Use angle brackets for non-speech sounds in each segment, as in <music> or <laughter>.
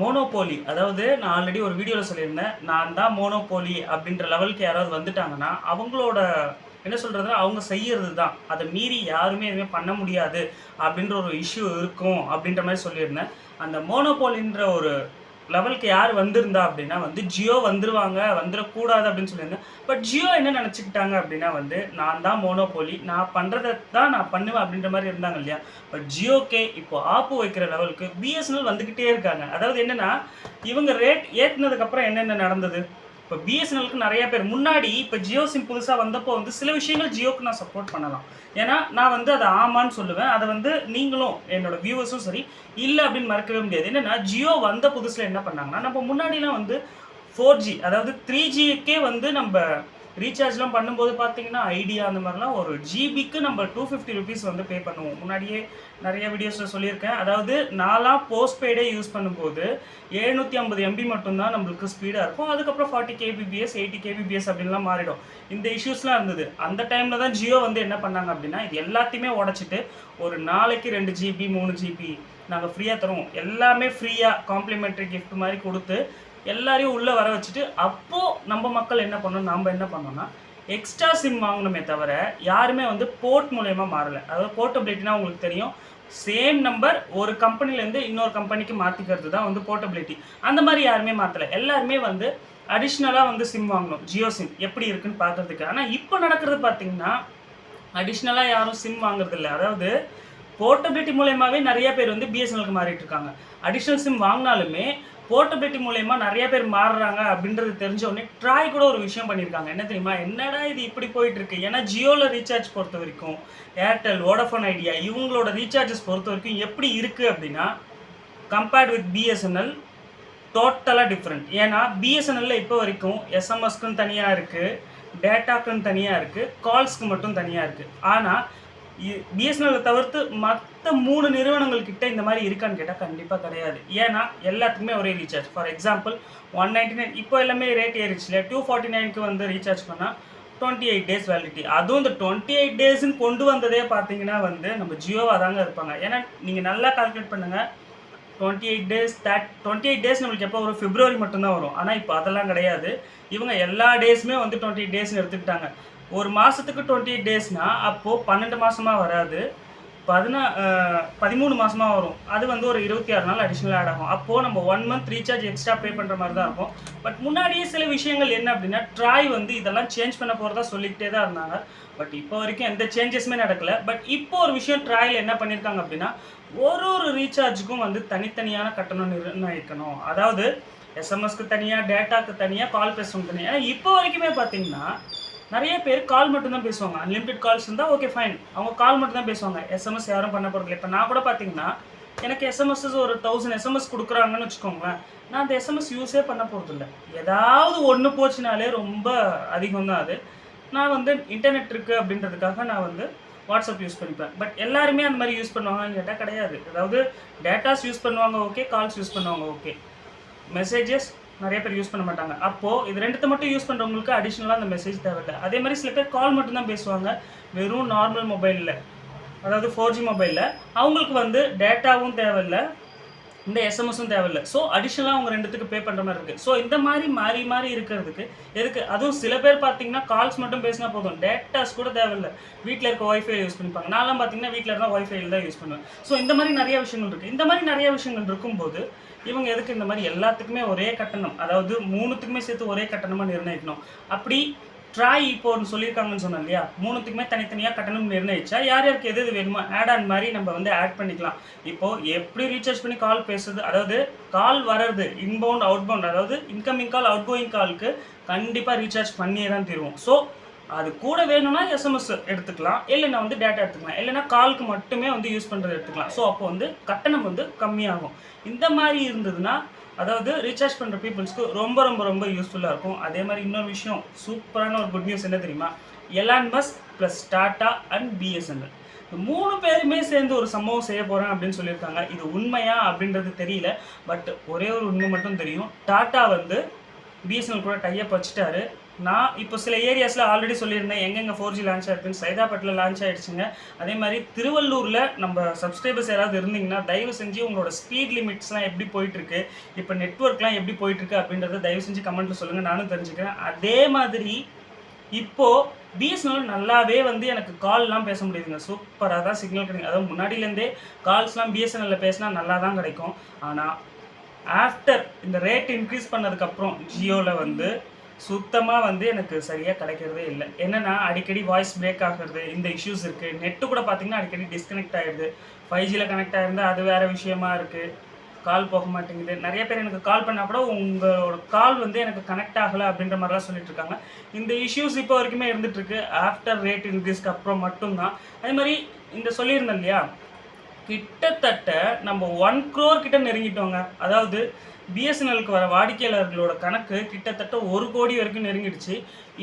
Monopoly. அதாவது நான் already ஒரு வீடியோவில் சொல்லியிருந்தேன். நான் தான் மோனோபோலி அப்படின்ற லெவலுக்கு யாராவது வந்துட்டாங்கன்னா அவங்களோட என்ன சொல்கிறதுனா அவங்க செய்யறது தான். அதை மீறி யாருமே எதுவுமே பண்ண முடியாது அப்படின்ற ஒரு இஷ்யூ இருக்கும் அப்படின்ற மாதிரி சொல்லியிருந்தேன். அந்த மோனோபோலின்ற ஒரு லெவலுக்கு யார் வந்திருந்தா அப்படின்னா வந்து ஜியோ வந்துருவாங்க வந்துடக்கூடாது அப்படின்னு சொல்லியிருந்தேன். பட் ஜியோ என்ன நினச்சிக்கிட்டாங்க அப்படின்னா வந்து நான் தான் மோனோபோலி நான் பண்ணுறதை தான் நான் பண்ணுவேன் அப்படின்ற மாதிரி இருந்தாங்க இல்லையா? பட் ஜியோக்கே இப்போ ஆப்பு வைக்கிற லெவலுக்கு பிஎஸ்என்எல் வந்துக்கிட்டே இருக்காங்க. அதாவது என்னென்னா இவங்க ரேட் ஏற்றினதுக்கப்புறம் என்னென்ன நடந்தது? இப்போ பிஎஸ்என்எலுக்கு நிறைய பேர். முன்னாடி இப்போ ஜியோ சிம் புதுசாக வந்தப்போ வந்து சில விஷயங்கள் ஜியோக்கு நான் சப்போர்ட் பண்ணலாம். ஏன்னா நான் வந்து அதை ஆமான்னு சொல்லுவேன். அதை வந்து நீங்களும் என்னோட வியூவர்ஸும் சரி இல்லை அப்படின்னு மறக்கவே முடியாது. என்னென்னா ஜியோ வந்த புதுசில் என்ன பண்ணாங்கன்னா நம்ம முன்னாடிலாம் வந்து ஃபோர் ஜி அதாவது த்ரீ ஜிக்கே வந்து நம்ம ரீசார்ஜ்லாம் பண்ணும்போது பார்த்தீங்கன்னா ஐடியா அந்த மாதிரிலாம் ஒரு ஜிபிக்கு நம்ம டூ ஃபிஃப்டி ருபீஸ் வந்து பே பண்ணுவோம். முன்னாடியே நிறைய வீடியோஸில் சொல்லியிருக்கேன். அதாவது நாலாம் போஸ்ட் பெய்டே யூஸ் பண்ணும்போது எழுநூற்றி ஐம்பது எம்பி மட்டும்தான் நம்மளுக்கு ஸ்பீடாக இருக்கும். அதுக்கப்புறம் ஃபார்ட்டி கேபிபிஎஸ் எயிட்டி கேபிபிஎஸ் அப்படின்லாம் மாறிடும். இந்த இஷ்யூஸ்லாம் இருந்தது. அந்த டைமில் தான் ஜியோ வந்து என்ன பண்ணாங்க அப்படின்னா இது எல்லாத்தையுமே உடச்சிட்டு ஒரு நாளைக்கு ரெண்டு ஜிபி மூணு ஜிபி நாங்கள் ஃப்ரீயாக தருவோம். எல்லாமே ஃப்ரீயாக காம்ப்ளிமெண்ட்ரி கிஃப்ட் மாதிரி கொடுத்து எல்லாரையும் உள்ளே வர வச்சுட்டு அப்போது நம்ம மக்கள் என்ன பண்ணோம் நாம் என்ன பண்ணோம்னா எக்ஸ்ட்ரா சிம் வாங்கணுமே தவிர யாருமே வந்து போர்ட் மூலயமா மாறலை. அதாவது போர்ட்டபிலிட்டினா உங்களுக்கு தெரியும். சேம் நம்பர் ஒரு கம்பெனிலேருந்து இன்னொரு கம்பெனிக்கு மாற்றிக்கிறது தான் வந்து போர்ட்டபிலிட்டி அந்த மாதிரி யாருமே மாற்றலை எல்லாருமே வந்து அடிஷ்னலாக வந்து சிம் வாங்கணும். ஜியோ சிம் எப்படி இருக்குன்னு பார்க்குறதுக்கு ஆனால் இப்போ நடக்கிறது பார்த்தீங்கன்னா அடிஷ்னலாக யாரும் சிம் வாங்குறதில்ல. அதாவது போர்ட்டபிலிட்டி மூலயமாவே நிறைய பேர் வந்து பிஎஸ்என்எலுக்கு மாறிட்டு இருக்காங்க. அடிஷ்னல் சிம் வாங்கினாலுமே போர்ட்டபிலிட்டி மூலயமா நிறைய பேர் மாறுறாங்க அப்படின்றது தெரிஞ்ச உடனே ட்ராய் கூட ஒரு விஷயம் பண்ணியிருக்காங்க. என்ன தெரியுமா? என்னடா இது இப்படி போயிட்டு இருக்கு? ஏன்னா ஜியோவில் ரீசார்ஜ் பொறுத்த வரைக்கும் ஏர்டெல் வோடஃபோன் ஐடியா இவங்களோட ரீசார்ஜஸ் பொறுத்த வரைக்கும் எப்படி இருக்குது அப்படின்னா கம்பேர்ட் வித் பிஎஸ்என்எல் டோட்டலாக டிஃப்ரெண்ட் ஏன்னா பிஎஸ்என்எல்ல இப்போ வரைக்கும் எஸ்எம்எஸ்க்குன்னு தனியாக இருக்குது டேட்டாக்குன்னு தனியாக இருக்குது கால்ஸ்க்கு மட்டும் தனியாக இருக்குது ஆனால் பிஎஸ்என்எல்லை தவிர்த்து மற்ற மூணு நிறுவனங்கள் கிட்ட இந்த மாதிரி இருக்கான்னு கேட்டால் கண்டிப்பாக கிடையாது. ஏன்னா எல்லாத்துக்குமே ஒரே recharge for example one ninety nine இப்போ எல்லாமே ரேட் ஏறிச்சுல டூ ஃபார்ட்டி நைனுக்கு வந்து ரீசார்ஜ் பண்ணால் டுவெண்ட்டி எயிட் டேஸ் வேலிடிட்டி அதுவும் இந்த டுவெண்ட்டி எயிட் டேஸ்ன்னு கொண்டு வந்ததே பார்த்தீங்கன்னா வந்து நம்ம ஜியோவாக தாங்க இருப்பாங்க. ஏன்னா நீங்கள் நல்லா கால்குலேட் பண்ணுங்கள் twenty eight days that twenty eight days நம்மளுக்கு எப்போ வரும்? பிப்ரவரி மட்டும்தான் வரும். ஆனால் இப்போ அதெல்லாம் கிடையாது. இவங்க எல்லா டேஸுமே வந்து டுவெண்ட்டி எயிட் டேஸ்னு எடுத்துக்கிட்டாங்க. ஒரு மாதத்துக்கு டுவெண்ட்டி எயிட் டேஸ்னால் அப்போது பன்னெண்டு மாதமாக வராது. பதினா பதிமூணு மாதமாக வரும். அது வந்து ஒரு இருபத்தி ஆறு நாள் அடிஷ்னல் ஆட் ஆகும். அப்போது நம்ம one month recharge extra pay பண்ணுற மாதிரி தான் இருக்கும். பட் முன்னாடியே சில விஷயங்கள் என்ன அப்படின்னா ட்ராய் வந்து இதெல்லாம் சேஞ்ச் பண்ண போகிறதா சொல்லிக்கிட்டே தான் இருந்தாங்க. பட் இப்போ வரைக்கும் எந்த சேஞ்சஸுமே நடக்கல. பட் இப்போ ஒரு விஷயம் ட்ராயில் என்ன பண்ணியிருக்காங்க அப்படின்னா ஒரு ஒரு ரீசார்ஜுக்கும் வந்து தனித்தனியான கட்டணம் நிர்ணயிக்கணும். அதாவது எஸ்எம்எஸ்க்கு தனியாக டேட்டாக்கு தனியாக கால் பேசணும் தனியாக ஏன்னா இப்போ வரைக்குமே பார்த்தீங்கன்னா நிறைய பேர் கால் மட்டும் தான் பேசுவாங்க. அன்லிமிட்டெட் கால்ஸ் இருந்தால் ஓகே ஃபைன் அவங்க கால் மட்டும் தான் பேசுவாங்க எஸ்எம்எஸ் யாரும் பண்ண போகிறதில்ல இப்போ நான் கூட பார்த்தீங்கன்னா எனக்கு எஸ்எம்எஸ்ஸஸ் ஒரு தௌசண்ட் எஸ்எம்எஸ் கொடுக்குறாங்கன்னு வச்சுக்கோங்களேன். நான் அந்த எஸ்எம்எஸ் யூஸே பண்ண போகிறதில்ல ஏதாவது ஒன்று போச்சுனாலே ரொம்ப அதிகம் தான் அது. நான் வந்து இன்டர்நெட் இருக்குது அப்படின்றதுக்காக நான் வந்து வாட்ஸ்அப் யூஸ் பண்ணிப்பேன். பட் எல்லாருமே அந்த மாதிரி யூஸ் பண்ணுவாங்கன்னு கேட்டால் கிடையாது. அதாவது டேட்டாஸ் யூஸ் பண்ணுவாங்க ஓகே கால்ஸ் யூஸ் பண்ணுவாங்க ஓகே மெசேஜஸ் நிறைய பேர் யூஸ் பண்ண மாட்டாங்க. அப்போது இது ரெண்டுத்தை மட்டும் யூஸ் பண்ணுறவங்களுக்கு அடிஷ்னலாக அந்த மெசேஜ் தேவையில்லை. அதே மாதிரி சில பேர் கால் மட்டும் தான் பேசுவாங்க. வெறும் நார்மல் மொபைலில் அதாவது ஃபோர் ஜி மொபைலில் அவங்களுக்கு வந்து டேட்டாவும் தேவையில்லை. இந்த எஸ்எம்எஸும் தேவையில்லை. ஸோ அடிஷ்னலாக அவங்க ரெண்டுத்துக்கு பே பண்ணுற மாதிரி இருக்குது ஸோ இந்த மாதிரி மாறி மாறி இருக்கிறதுக்கு எதுக்கு? அதுவும் சில பேர் பார்த்தீங்கன்னா கால்ஸ் மட்டும் பேசினா போதும். டேட்டாஸ் கூட தேவையில்லை. வீட்டில் இருக்க ஒய்ஃபை யூஸ் பண்ணிப்பாங்க. நான்லாம் பார்த்தீங்கன்னா வீட்டில் இருந்தால் ஒய்ஃபைல தான் யூஸ் பண்ணுவேன். ஸோ இந்த மாதிரி நிறைய விஷயங்கள் இருக்குது இந்த மாதிரி நிறைய விஷயங்கள் இருக்கும்போது இவங்க எதுக்கு இந்த மாதிரி எல்லாத்துக்குமே ஒரே கட்டணம் அதாவது மூணுத்துக்குமே சேர்த்து ஒரே கட்டணமாக நிர்ணயிக்கணும். அப்படி ட்ராய் இப்போ ஒன்று சொல்லியிருக்காங்கன்னு சொன்னோம் இல்லையா? மூணுத்துக்குமே தனித்தனியாக கட்டணம் நிர்ணயிச்சா யார் யாருக்கு எது எது வேணுமோ ஆட் ஆன் மாதிரி நம்ம வந்து ஆட் பண்ணிக்கலாம். இப்போது எப்படி ரீசார்ஜ் பண்ணி கால் பேசுறது? அதாவது கால் வர்றது இன்பவுண்ட் அவுட்பவுண்ட் அதாவது இன்கமிங் கால் அவுட் கோயிங் காலுக்கு கண்டிப்பாக ரீசார்ஜ் பண்ணியே தான் தருவோம். ஸோ அது கூட வேணும்னா எஸ்எம்எஸ் எடுத்துக்கலாம் இல்லைன்னா வந்து டேட்டா எடுத்துக்கலாம். இல்லைன்னா காலுக்கு மட்டுமே வந்து யூஸ் பண்ணுறது எடுத்துக்கலாம். ஸோ அப்போ வந்து கட்டணம் வந்து கம்மியாகும். இந்த மாதிரி இருந்ததுன்னா அதாவது ரீசார்ஜ் பண்ணுற பீப்புள்ஸ்க்கு ரொம்ப ரொம்ப ரொம்ப யூஸ்ஃபுல்லாக இருக்கும். அதே மாதிரி இன்னொரு விஷயம் சூப்பரான ஒரு குட் நியூஸ் என்ன தெரியுமா? எலான் பஸ் ப்ளஸ் டாட்டா அண்ட் பிஎஸ்என்எல் இந்த மூணு பேருமே சேர்ந்து ஒரு சம்பவம் செய்ய போகிறேன் அப்படின்னு சொல்லியிருக்காங்க. இது உண்மையா அப்படின்றது தெரியல. பட் ஒரே ஒரு உண்மை மட்டும் தெரியும். டாட்டா வந்து பிஎஸ்என்எல் கூட டைப் வச்சுட்டாரு. நான் இப்போ சில ஏரியாஸில் ஆல்ரெடி சொல்லியிருந்தேன் எங்கெங்கே ஃபோர் ஜி லான்ச் ஆயிருக்குன்னு. சைதாப்பேட்டில் லான்ச் ஆயிடுச்சுங்க. அதே மாதிரி திருவள்ளூரில் நம்ம சப்ஸ்கிரைபர்ஸ் யாராவது இருந்தீங்கன்னா தயவு செஞ்சு உங்களோட ஸ்பீட் லிமிட்ஸ்லாம் எப்படி போயிட்டுருக்கு இப்போ நெட்ஒர்க்லாம் எப்படி போயிட்டுருக்கு அப்படின்றத தயவு செஞ்சு கமெண்ட்டில் சொல்லுங்கள் நானும் தெரிஞ்சுக்கிறேன். அதே மாதிரி இப்போது பிஎஸ்என்எல் நல்லாவே வந்து எனக்கு கால்லாம் பேச முடியுதுங்க. சூப்பராக தான் சிக்னல் கிடைக்கும் அதாவது முன்னாடியிலேருந்தே கால்ஸ்லாம் பிஎஸ்என்எல்ல பேசினா நல்லா தான் கிடைக்கும். ஆனால் ஆஃப்டர் இந்த ரேட் இன்க்ரீஸ் பண்ணதுக்கப்புறம் ஜியோவில் வந்து சுத்தமாக வந்து எனக்கு சரியாக கிடைக்கிறதே இல்லை. என்னென்னா அடிக்கடி வாய்ஸ் பிரேக் ஆகிறது இந்த இஷ்யூஸ் இருக்குது நெட்டு கூட பார்த்தீங்கன்னா அடிக்கடி டிஸ்கனெக்ட் ஆகிடுது ஃபைவ் ஜியில் கனெக்ட் ஆகிருந்தா அது வேறு விஷயமா இருக்குது கால் போக மாட்டேங்குது. நிறைய பேர் எனக்கு கால் பண்ணால் கூட உங்களோட கால் வந்து எனக்கு கனெக்ட் ஆகலை அப்படின்ற மாதிரிலாம் சொல்லிட்டு இருக்காங்க. இந்த இஷ்யூஸ் இப்போ வரைக்குமே இருந்துகிட்ருக்கு ஆஃப்டர் ரேட் இன்க்ரீஸ்க்கு அப்புறம் மட்டும்தான். அதே மாதிரி இந்த சொல்லியிருந்தேன் இல்லையா? கிட்டத்தட்ட நம்ம ஒன் க்ரோர் கிட்ட நெருங்கிட்டோங்க. அதாவது பிஎஸ்என்எலுக்கு வர வாடிக்கையாளர்களோட கணக்கு கிட்டத்தட்ட ஒரு கோடி வரைக்கும் நெருங்கிடுச்சு.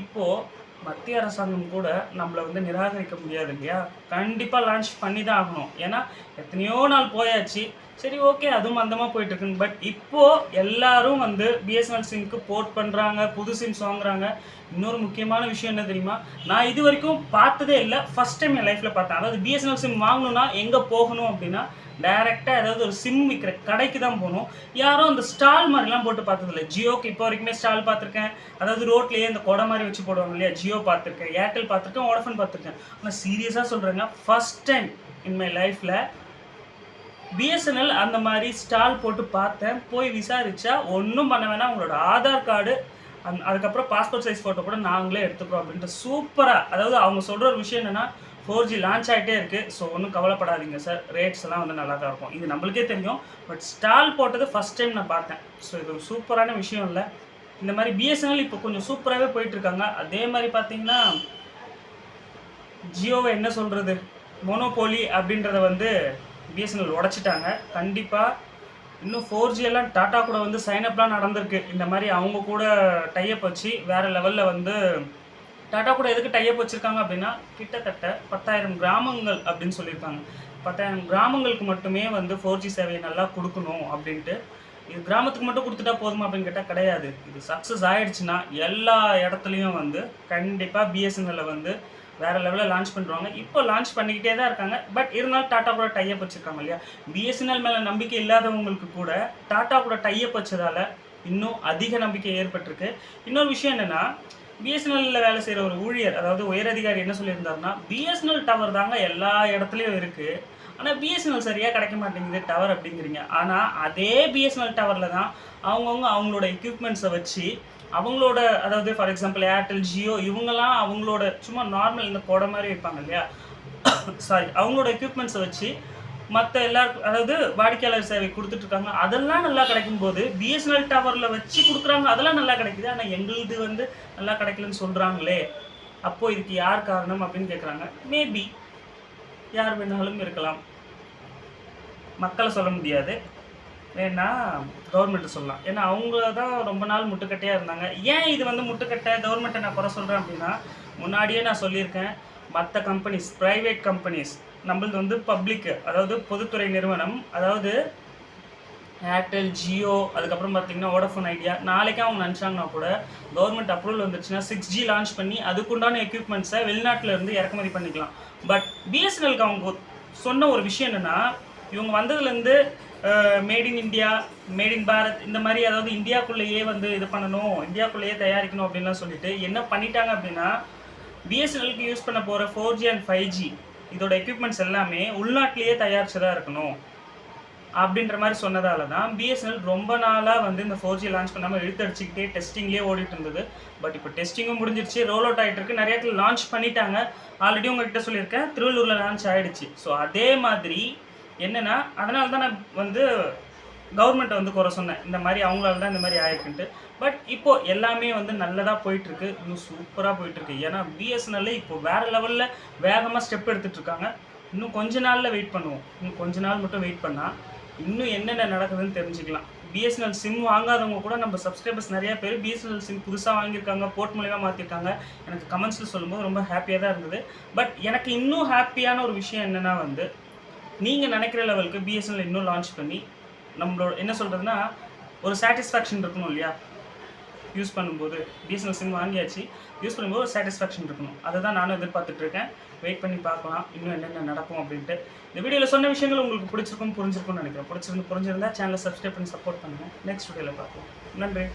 இப்போது மத்திய அரசாங்கம் கூட நம்மளை வந்து நிராகரிக்க முடியாது இல்லையா? கண்டிப்பாக லான்ச் பண்ணி தான் ஆகணும். ஏன்னா எத்தனையோ நாள் போயாச்சு. சரி ஓகே அதுவும் மந்தமாக போயிட்டு இருக்குங்க பட் இப்போது எல்லாரும் வந்து பிஎஸ்என்எல் சிம்க்கு போர்ட் பண்ணுறாங்க புது சிம்ஸ் வாங்குறாங்க. இன்னொரு முக்கியமான விஷயம் என்ன தெரியுமா? நான் இது வரைக்கும் பார்த்ததே இல்லை. ஃபஸ்ட் டைம் என் லைஃப்பில் பார்த்தேன். அதாவது பிஎஸ்என்எல் சிம் வாங்கணும்னா எங்கே போகணும் அப்படின்னா டைரெக்டாக ஏதாவது ஒரு சிம் விற்கிற கடைக்கு தான் போகணும். யாரும் அந்த ஸ்டால் மாதிரிலாம் போட்டு பார்த்ததில்ல. ஜியோக்கு இப்போ வரைக்குமே ஸ்டால் பார்த்துருக்கேன். அதாவது ரோட்லேயே இந்த கொடை மாதிரி வச்சு போடுவாங்க இல்லையா? ஜியோ பார்த்துருக்கேன். ஏர்டெல் பார்த்துருக்கேன் வோடஃபோன் பார்த்துருக்கேன். ஆனால் சீரியஸாக சொல்கிறேங்க ஃபர்ஸ்ட் டைம் இன் மை லைஃப்பில் பிஎஸ்என்எல் அந்த மாதிரி ஸ்டால் போட்டு பார்த்தேன். போய் விசாரிச்சா ஒன்றும் பண்ண வேணாம். உங்களோட ஆதார் கார்டு அந் அதுக்கப்புறம் பாஸ்போர்ட் சைஸ் ஃபோட்டோ கூட நாங்களே எடுத்துக்கிறோம் அப்படின்ட்டு சூப்பராக அதாவது அவங்க சொல்கிற ஒரு விஷயம் என்னென்னா ஃபோர் ஜி லான்ச் ஆகிட்டே இருக்குது ஸோ ஒன்றும் கவலைப்படாதீங்க சார். ரேட்ஸ் எல்லாம் வந்து நல்லா தான் இருக்கும். இது நம்மளுக்கே தெரியும். பட் ஸ்டால் போட்டது ஃபஸ்ட் டைம் நான் பார்த்தேன். ஸோ இது ஒரு சூப்பரான விஷயம் இல்லை. இந்த மாதிரி பிஎஸ்என்எல் இப்போ கொஞ்சம் சூப்பராகவே போயிட்டுருக்காங்க. அதே மாதிரி பார்த்தீங்கன்னா ஜியோவை என்ன சொல்கிறது மோனோபோலி அப்படின்றத வந்து பிஎஸ்என்எல் உடச்சிட்டாங்க. கண்டிப்பாக இன்னும் ஃபோர் ஜி எல்லாம் டாட்டா கூட வந்து சைனப்லாம் நடந்திருக்கு. இந்த மாதிரி அவங்க கூட டைப் வச்சு வேறு லெவலில் வந்து டாட்டா கூட எதுக்கு டைப் வச்சுருக்காங்க அப்படின்னா கிட்டத்தட்ட பத்தாயிரம் கிராமங்கள் அப்படின்னு சொல்லியிருக்காங்க. பத்தாயிரம் கிராமங்களுக்கு மட்டுமே வந்து ஃபோர் ஜி சேவையை நல்லா கொடுக்கணும் அப்படின்ட்டு இது கிராமத்துக்கு மட்டும் கொடுத்துட்டா போதுமா அப்படின்னு கேட்டால் கிடையாது. இது சக்ஸஸ் ஆயிடுச்சுன்னா எல்லா இடத்துலையும் வந்து கண்டிப்பாக பிஎஸ்என்எல்லை வந்து வேற லெவலில் லான்ச் பண்ணுறாங்க இப்போ லான்ச் பண்ணிக்கிட்டே தான் இருக்காங்க. பட் இருந்தாலும் டாட்டா கூட டைப் வச்சுருக்காங்க இல்லையா? பிஎஸ்என்எல் மேலே நம்பிக்கை இல்லாதவங்களுக்கு கூட டாட்டா கூட டைப் வச்சதால் இன்னும் அதிக நம்பிக்கை ஏற்பட்டிருக்கு. இன்னொரு விஷயம் என்னென்னா பிஎஸ்என்எல்ல வேலை செய்கிற ஒரு ஊழியர் அதாவது உயரதிகாரி என்ன சொல்லியிருந்தாருன்னா பிஎஸ்என்எல் டவர் தாங்க எல்லா இடத்துலையும் இருக்குது ஆனால் பிஎஸ்என்எல் சரியாக கிடைக்க மாட்டேங்குது டவர் அப்படிங்கிறீங்க. ஆனால் அதே பிஎஸ்என்எல் டவரில் தான் அவங்கவுங்க அவங்களோட எக்யூப்மெண்ட்ஸை வச்சு அவங்களோட அதாவது ஃபார் எக்ஸாம்பிள் ஏர்டெல் ஜியோ இவங்கெல்லாம் அவங்களோட சும்மா நார்மல் இந்த கொடை மாதிரி வைப்பாங்க இல்லையா? <coughs> சாரி அவங்களோட எக்யூப்மெண்ட்ஸை வச்சு மற்ற எல்லாருக்கும் அதாவது வாடிக்கையாளர் சேவை கொடுத்துட்ருக்காங்க அதெல்லாம் நல்லா கிடைக்கும் போது பிஎஸ்என்எல் டவரில் வச்சு கொடுக்குறாங்க அதெல்லாம் நல்லா கிடைக்குது. ஆனால் எங்களுது வந்து நல்லா கிடைக்கலன்னு சொல்கிறாங்களே அப்போது இதுக்கு யார் காரணம் அப்படின்னு கேட்குறாங்க மேபி யார் வேணாலும் இருக்கலாம். மக்களை சொல்ல முடியாது. வேணா கவர்மெண்ட்டு சொல்லலாம். ஏன்னா அவங்க தான் ரொம்ப நாள் முட்டுக்கட்டையாக இருந்தாங்க. ஏன் இது வந்து முட்டுக்கட்டை? கவர்மெண்ட்டை நான் குறை சொல்கிறேன் அப்படின்னா முன்னாடியே நான் சொல்லியிருக்கேன் மற்ற கம்பெனிஸ் ப்ரைவேட் கம்பெனிஸ் நம்மளது வந்து பப்ளிக் அதாவது பொதுத்துறை நிறுவனம் அதாவது ஏர்டெல் ஜியோ அதுக்கப்புறம் பார்த்தீங்கன்னா வோடஃபோன் ஐடியா நாளைக்கே அவங்க நினச்சாங்கன்னா கூட கவர்மெண்ட் அப்ரூவல் வந்துச்சுன்னா சிக்ஸ் ஜி லான்ச் பண்ணி அதுக்குண்டான எக்யூப்மெண்ட்ஸை வெளிநாட்டில் இருந்து இறக்குமதி பண்ணிக்கலாம். பட் பிஎஸ்என்எல்க்கு அவங்க சொன்ன ஒரு விஷயம் என்னென்னா இவங்க வந்ததுலேருந்து made in India made in Bharat இந்த மாதிரி அதாவது இந்தியாக்குள்ளேயே வந்து இது பண்ணணும் இந்தியாக்குள்ளேயே தயாரிக்கணும் அப்படின்லாம் சொல்லிட்டு என்ன பண்ணிட்டாங்க அப்படின்னா பிஎஸ்என்எல்க்கு யூஸ் பண்ண போகிற four G and five G இதோட எக்யூப்மெண்ட்ஸ் எல்லாமே உள்நாட்டிலேயே தயாரிச்சதாக இருக்கணும். அப்படின்ற மாதிரி சொன்னதால தான் பிஎஸ்என்எல் ரொம்ப நாளாக வந்து இந்த ஃபோர் ஜி லான்ச் பண்ணாமல் இழுத்தடிச்சிக்கிட்டே டெஸ்டிங்லேயே ஓடிட்டு இருந்தது. பட் இப்போ டெஸ்டிங்கும் முடிஞ்சிருச்சு ரோல் அவுட் ஆகிட்டு இருக்கு. நிறைய இடத்துல லான்ச் பண்ணிட்டாங்க. ஆல்ரெடி உங்ககிட்ட சொல்லியிருக்கேன் திருவள்ளூரில் லான்ச் ஆகிடுச்சு ஸோ அதே மாதிரி என்னென்னா அதனால தான் நான் வந்து கவர்மெண்ட்டை வந்து குறை சொன்னேன். இந்த மாதிரி அவங்களால தான் இந்த மாதிரி ஆயிருக்குன்ட்டு. பட் இப்போ எல்லாமே வந்து நல்லதாக போயிட்டுருக்கு. இன்னும் சூப்பராக போயிட்டுருக்கு. ஏன்னா பிஎஸ்என்எல்ல இப்போ வேற லெவலில் வேகமாக ஸ்டெப் எடுத்துட்டு இருக்காங்க இன்னும் கொஞ்ச நாளில் வெயிட் பண்ணுவோம். இன்னும் கொஞ்ச நாள் மட்டும் வெயிட் பண்ணால் இன்னும் என்னென்ன நடக்குதுன்னு தெரிஞ்சுக்கலாம். பிஎஸ்என்எல் சிம் வாங்காதவங்க கூட நம்ம சப்ஸ்கிரைபர்ஸ் நிறைய பேர் பிஎஸ்என்எல் சிம் புதுசாக வாங்கியிருக்காங்க போர்ட் மூலியமாக மாற்றிருக்காங்க எனக்கு கமெண்ட்ஸில் சொல்லும்போது ரொம்ப ஹாப்பியாக தான் இருந்தது. பட் எனக்கு இன்னும் ஹாப்பியான ஒரு விஷயம் என்னென்னா வந்து நீங்கள் நினைக்கிற லெவலுக்கு பிஎஸ்என்எல் இன்னும் லான்ச் பண்ணி நம்மளோட என்ன சொல்கிறதுனா ஒரு சாட்டிஸ்ஃபேக்ஷன் இருக்கணும் இல்லையா? யூஸ் பண்ணும்போது பிஎஸ்என்எல் சிம் வாங்கியாச்சு. யூஸ் பண்ணும்போது ஒரு சாட்டிஸ்ஃபேக்ஷன் இருக்கணும். அதை தான் நானும் எதிர்பார்த்துட்டு இருக்கேன் வெயிட் பண்ணி பார்க்கலாம். இன்னும் என்னென்ன நடக்கும் அப்படின்ட்டு. இந்த வீடியோவில் சொன்ன விஷயங்கள் உங்களுக்கு பிடிச்சிருக்கும் புரிஞ்சிருக்கும்னு நினைக்கிறேன். பிடிச்சிருந்து புரிஞ்சிருந்தா சேனலை சப்ஸ்கிரைப் பண்ணி சப்போர்ட் பண்ணுங்கள் நெக்ஸ்ட் வீடியோவில் பார்ப்போம். நன்றி.